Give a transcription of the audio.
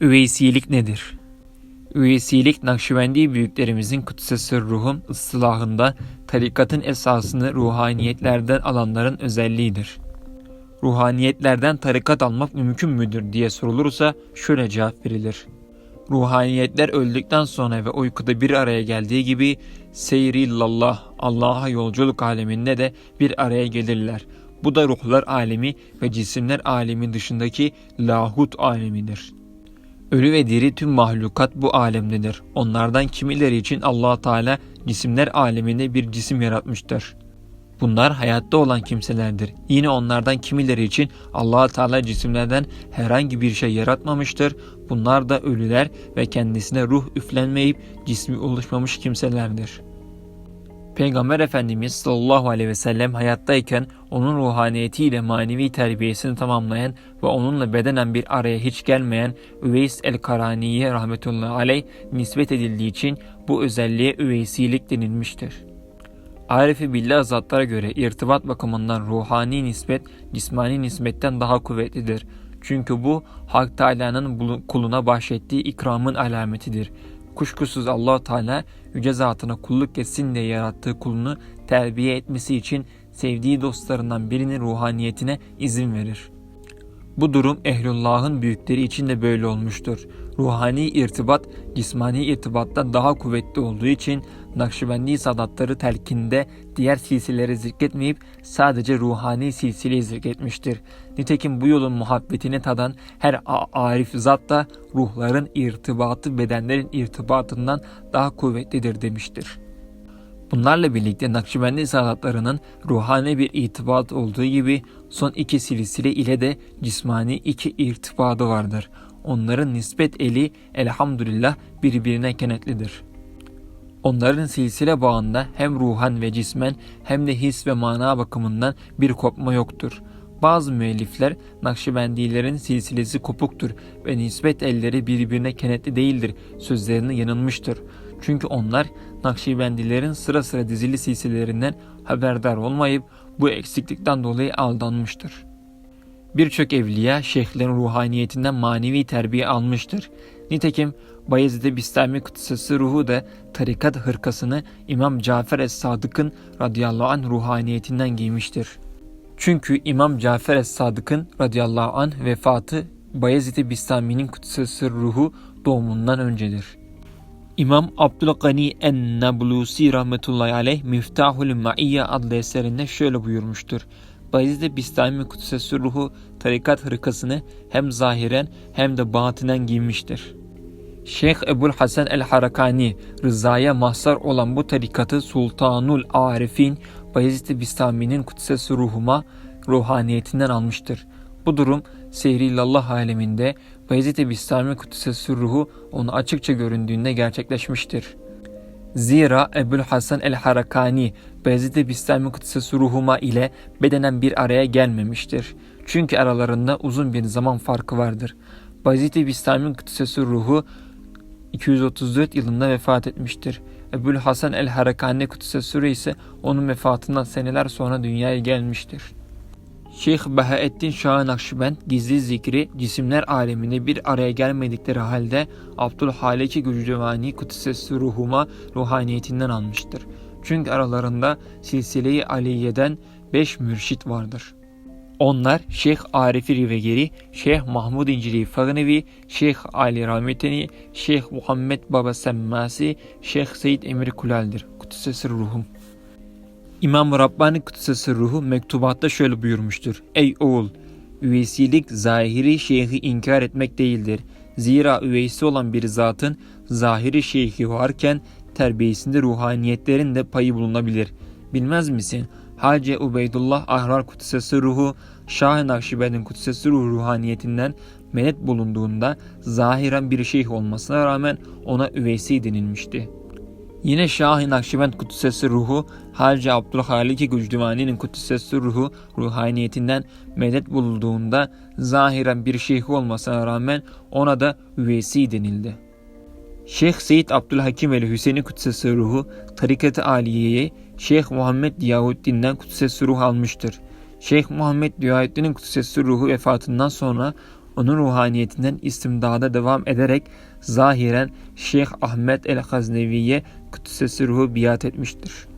Üveysilik nedir? Üveysilik Nakşibendi büyüklerimizin kutsesi ruhun ıslahında tarikatın esasını ruhaniyetlerden alanların özelliğidir. Ruhaniyetlerden tarikat almak mümkün müdür diye sorulursa şöyle cevap verilir. Ruhaniyetler öldükten sonra ve uykuda bir araya geldiği gibi seyrillallah Allah'a yolculuk aleminde de bir araya gelirler. Bu da ruhlar alemi ve cisimler alemi dışındaki lahut alemidir. Ölü ve diri tüm mahlukat bu alemdedir. Onlardan kimileri için allah Teala cisimler aleminde bir cisim yaratmıştır. Bunlar hayatta olan kimselerdir. Yine onlardan kimileri için allah Teala cisimlerden herhangi bir şey yaratmamıştır. Bunlar da ölüler ve kendisine ruh üflenmeyip cismi oluşmamış kimselerdir. Peygamber Efendimiz sallallahu aleyhi ve sellem hayattayken onun ruhaniyetiyle manevi terbiyesini tamamlayan ve onunla bedenen bir araya hiç gelmeyen Üveys el-Karani'ye rahmetullahi aleyh nispet edildiği için bu özelliğe üveysilik denilmiştir. Arifi billah zatlara göre irtibat bakımından ruhani nispet cismani nispetten daha kuvvetlidir. Çünkü bu Hak Teala'nın kuluna bahşettiği ikramın alametidir. Kuşkusuz allah Teala yüce zatına kulluk etsin diye yarattığı kulunu terbiye etmesi için sevdiği dostlarından birinin ruhaniyetine izin verir. Bu durum ehlullahın büyükleri için de böyle olmuştur. Ruhani irtibat cismani irtibattan daha kuvvetli olduğu için Nakşibendi sadatları telkinde diğer silsileri zikretmeyip sadece ruhani silsileyi zikretmiştir. Nitekim bu yolun muhabbetini tadan her arif zat da ruhların irtibatı bedenlerin irtibatından daha kuvvetlidir demiştir. Bunlarla birlikte Nakşibendi sadatlarının ruhani bir itibat olduğu gibi son iki silsile ile de cismani iki irtibadı vardır. Onların nispet eli elhamdülillah birbirine kenetlidir.'' Onların silsile bağında hem ruhan ve cismen hem de his ve mana bakımından bir kopma yoktur. Bazı müellifler Nakşibendilerin silsilesi kopuktur ve nispet elleri birbirine kenetli değildir sözlerine yanılmıştır. Çünkü onlar Nakşibendilerin sıra sıra dizili silsilelerinden haberdar olmayıp bu eksiklikten dolayı aldanmıştır. Birçok evliya şeyhlerin ruhaniyetinden manevi terbiye almıştır. Nitekim Bayezid-i Bistami Kutsesi ruhu da tarikat hırkasını İmam Cafer Es-Sadık'ın radıyallahu anh ruhaniyetinden giymiştir. Çünkü İmam Cafer Es-Sadık'ın radıyallahu anh vefatı Bayezid-i Bistami'nin kutsesi ruhu doğumundan öncedir. İmam Abdülgani en-Nablusi rahmetullahi aleyh Miftahul Ma'iyye adlı eserinde şöyle buyurmuştur. Bayezid Bistami Kutsesi ruhu tarikat hırkasını hem zahiren hem de batinen giymiştir. Şeyh Ebul Hasan el-Harakani rızaya mahzar olan bu tarikatı Sultanul Arifin Bayezid Bistami'nin kutsesi ruhuma ruhaniyetinden almıştır. Bu durum Seyrillallah aleminde Bayezid Bistami kutsesi ruhu onu açıkça göründüğünde gerçekleşmiştir. Zira Ebul Hasan el-Harakani Bayezid Bistami kutsesi ruhuma ile bedenen bir araya gelmemiştir. Çünkü aralarında uzun bir zaman farkı vardır. Bayezid Bistami kutsesi ruhu 234 yılında vefat etmiştir. Ebul Hasan el-Harakani Kutsesuri ise onun vefatından seneler sonra dünyaya gelmiştir. Şeyh Bahaettin Şah Nakşibend gizli zikri cisimler aleminde bir araya gelmedikleri halde Abdülhaliki Gücdevani Kutsesi ruhuma ruhaniyetinden almıştır. Çünkü aralarında silsile-i Aliye'den beş mürşit vardır.'' Onlar Şeyh Arif Rivegeri, Şeyh Mahmud İncili Fagnevi, Şeyh Ali Rahmeteni, Şeyh Muhammed Baba Semmasi, Şeyh Seyyid Emir Kulal'dir. Kutsesi ruhum. İmam Rabbani Kutsesi ruhu mektubatta şöyle buyurmuştur. Ey oğul! Üveysilik zahiri şeyhi inkar etmek değildir. Zira üveysi olan bir zatın zahiri şeyhi varken terbiyesinde ruhaniyetlerin de payı bulunabilir. Bilmez misin? Hacı Ubeydullah Ahrar Kutsesi ruhu Şah-ı Nakşibend'in Kutsesi ruhu ruhaniyetinden menet bulunduğunda zahiren bir şeyh olmasına rağmen ona üveysi denilmişti. Yine Şah-ı Nakşibend Kutsesi ruhu Hacı Abdülhalik Gücdüvani'nin Kutsesi ruhu ruhaniyetinden medet bulunduğunda zahiren bir şeyh olmasına rağmen ona da üveysi denildi. Şeyh Seyyid Abdülhakim el Hüseyin'i Kutsesi ruhu tarikat-ı Aliye'ye Şeyh Muhammed Diyavuddin'den kutsesi ruh almıştır. Şeyh Muhammed Diyavuddin'in kutsesi ruhu vefatından sonra onun ruhaniyetinden istimdada devam ederek zahiren Şeyh Ahmet el-Haznevi'ye kutsesi ruhu biat etmiştir.